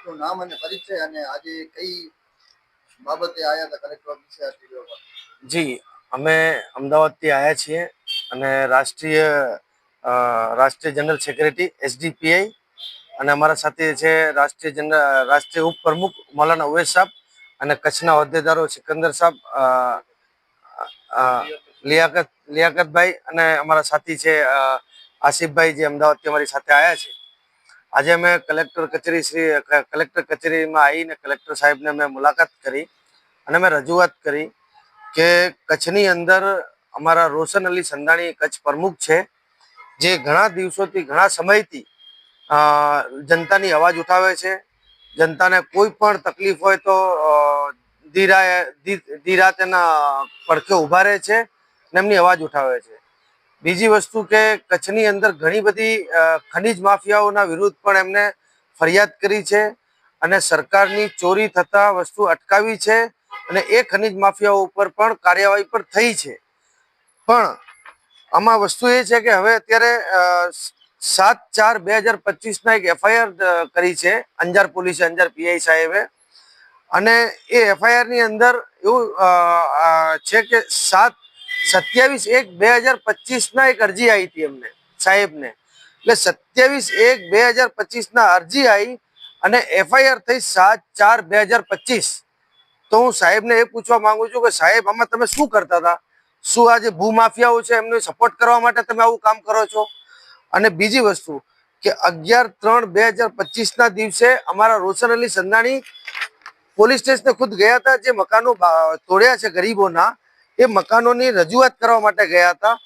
આપનું નામ અને પરિચય અને આજે કઈ બાબતે આયા હતા કલેક્ટર ઓફિસે જી, અમે અમદાવાદથી આવ્યા છીએ અને રાષ્ટ્રીય રાષ્ટ્રીય જનરલ સેક્રેટરી એસડીપીઆઈ અને અમારા સાથે છે રાષ્ટ્રીય જનરલ, રાષ્ટ્રીય ઉપપ્રમુખ મૌલાના ઉવેશ સાહેબ અને કચ્છના હોદ્દેદારો સિકંદર સાહેબ લિયાકત, લિયાકતભાઈ અને અમારા સાથી છે આસિફભાઈ જે અમદાવાદથી અમારી સાથે આવ્યા છે. આજે અમે કલેક્ટર કચેરી શ્રી, કલેક્ટર કચેરીમાં આવીને કલેક્ટર સાહેબને મેં મુલાકાત કરી અને મેં રજૂઆત કરી કે કચ્છની અંદર અમારા રોશન અલી સંધાણી કચ્છ પ્રમુખ છે, જે ઘણા દિવસોથી, ઘણા સમયથી જનતાની અવાજ ઉઠાવે છે. જનતાને કોઈ પણ તકલીફ હોય તો ધીરા ધીરા તેના પડખે ઊભા રહે છે અને એમની અવાજ ઉઠાવે છે. બીજી વસ્તુ કે કચ્છની અંદર ઘણી બધી ખનીજ માફિયાઓના વિરુદ્ધ પણ એમને ફરિયાદ કરી છે અને સરકારની ચોરી થતા વસ્તુ અટકાવી છે અને એ ખનીજ માફિયાઓ ઉપર પણ કાર્યવાહી પર થઈ છે. પણ આમાં વસ્તુ એ છે કે હવે અત્યારે સાત ચાર બે હજાર પચીસના એક એફઆઈઆર કરી છે અંજાર પોલીસે, અંજાર પીઆઈ સાહેબે. અને એ એફઆઈઆરની અંદર એવું છે કે સાત સત્યાવીસ એક બે હજાર પચીસના એક અરજી આવી હતી એમને સાહેબને. એટલે સત્યાવીસ એક બે હજાર પચીસના અરજી આવી અને એફઆઈઆર થઈ સાત ચાર બે હજાર પચીસ. તો હું સાહેબને એ પૂછવા માંગુ છું કે સાહેબ, આમાં તમે શું કરતા હતા? શું આ જે ભૂમાફિયાઓ છે એમને સપોર્ટ કરવા માટે તમે આવું કામ કરો છો? અને બીજી વસ્તુ કે અગિયાર ત્રણ બે હજાર પચીસના દિવસે અમારા રોશન અલી સંધાણી પોલીસ સ્ટેશને ખુદ ગયા હતા, જે મકાનો તોડ્યા છે ગરીબોના. એ મકાનોની રજૂઆત કરવા માટે ગયા હતા.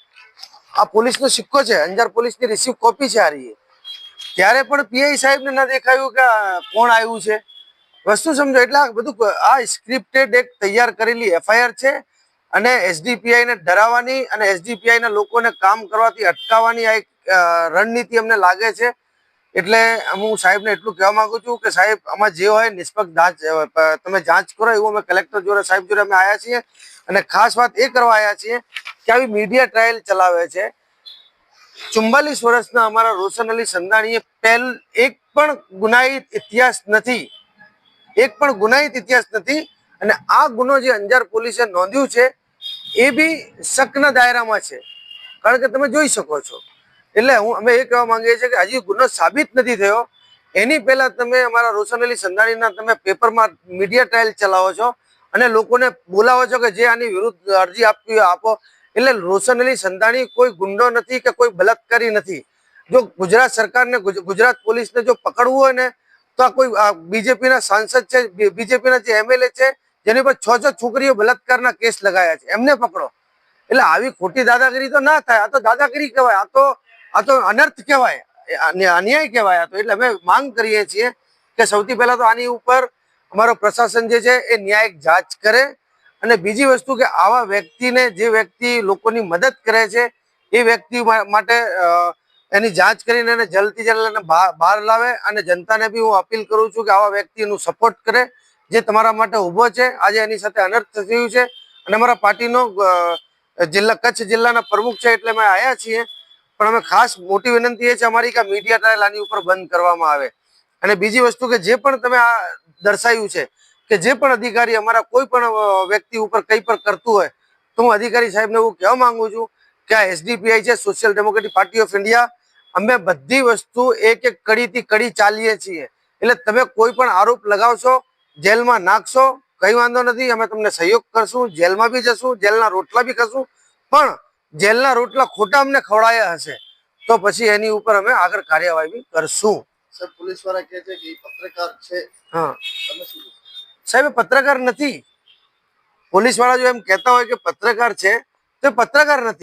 આ પોલીસનો સિક્કો છે. અંજાર પોલીસની રિસીવ કોપી છે આ રહી ત્યારે પણ પીઆઈ સાહેબને ના દેખાયું કે કોણ આવ્યું છે. વસ્તુ સમજો, એટલે આ બધું આ સ્ક્રિપ્ટેડ એક તૈયાર કરેલી એફઆઈઆર છે અને એસડીપીઆઈને ડરાવવાની અને એસડીપીઆઈના લોકોને કામ કરવાથી અટકાવવાની આ એક રણનીતિ અમને લાગે છે. એટલે હું સાહેબને એટલું કહેવા માંગુ છું કે સાહેબ, આમાં જે હોય નિષ્પક્ષ તમે જાંચ કરો એવું અમે કલેક્ટર જોડે, સાહેબ જોડે અમે આવ્યા છીએ. અને ખાસ વાત એ કરવા આવ્યા છીએ કે આવી મીડિયા ટ્રાયલ ચલાવે છે. ચુમ્બાલીસ વર્ષના અમારા રોશન અલી સંધાણીએ પહેલ એક પણ ગુનાહિત ઇતિહાસ નથી. એક પણ ગુનાહિત ઇતિહાસ નથી. અને આ ગુનો જે અંજાર પોલીસે નોંધ્યું છે, એ બી શકના દાયરામાં છે. કારણ કે તમે જોઈ શકો છો. એટલે હું અમે એ કહેવા માંગીએ છીએ કે હજી ગુનો સાબિત નથી થયો. એની પહેલા તમે અમારા રોશન અલી સંધાણીના તમે પેપરમાં મીડિયા ટ્રાયલ ચલાવો છો અને લોકોને બોલાવો છો કે જે આની વિરુદ્ધ અરજી આપવી આપો. એટલે રોશન અલી સંધાણી કોઈ ગુંડો નથી કે કોઈ બલાત્કારી નથી. જો ગુજરાત સરકારને ગુજ- ગુજરાત પોલીસને જો પકડવું હોય ને, તો આ કોઈ બીજેપીના સાંસદ છે બીજેપીના જે એમએલએ છે, જેની પર છ છ છોકરીઓ બલાત્કારના કેસ લગાયા છે. એમને પકડો. એટલે આવી ખોટી દાદાગીરી તો ના થાય. આ તો દાદાગીરી કહેવાય. આ તો આ તો અનર્થ કહેવાય. અન્યાય કહેવાય આ તો. એટલે અમે માંગ કરીએ છીએ કે સૌથી પહેલા તો આની ઉપર અમારો પ્રશાસન જે છે એ ન્યાયિક જાંચ કરે અને બીજી વસ્તુ કે આવા વ્યક્તિને જે વ્યક્તિ લોકોની મદદ કરે છે એ વ્યક્તિ માટે એની જાંચ કરીને એને જલ્દી જલ્દ એને બહાર લાવે અને જનતાને બી હું અપીલ કરું છું કે આવા વ્યક્તિનું સપોર્ટ કરે જે તમારા માટે ઊભો છે. આજે એની સાથે અનર્થ થયું છે અને અમારા પાર્ટીનો જિલ્લા કચ્છ જિલ્લાના પ્રમુખ છે એટલે અમે આવ્યા છીએ. પણ અમે ખાસ મોટી વિનંતી એ છે અમારી કે મીડિયા ટ્રાયલ આની ઉપર બંધ કરવામાં આવે. અને બીજી વસ્તુ કે જે પણ તમે આ દર્શાવ્યું છે કે જે પણ અધિકારી અમારા કોઈ પણ વ્યક્તિ ઉપર કંઈ પણ કરતું હોય, તો હું અધિકારી સાહેબને એવું કહેવા માંગુ છું કે આ એસડીપીઆઈ છે social democratic party of India અમે બધી વસ્તુ એક એક કડીથી કડી ચાલીએ છીએ. એટલે તમે કોઈ પણ આરોપ લગાવશો, જેલમાં નાખશો, કંઈ વાંધો નથી, અમે તમને સહયોગ કરશું, જેલમાં બી જશું, જેલના રોટલા બી ખાશું, પણ જેલના રોટલા ખોટા અમને ખવડાયા હશે. તો પછી એની ઉપર અમે આગળ કાર્યવાહી કરશું. સર પોલીસવાળા કહે છે કે પત્રકાર છે. હા. તમે શું સાહેબ એ પત્રકાર નથી. પોલીસવાળા જો એમ કહેતા હોય કે પત્રકાર છે તો પત્રકાર નથી.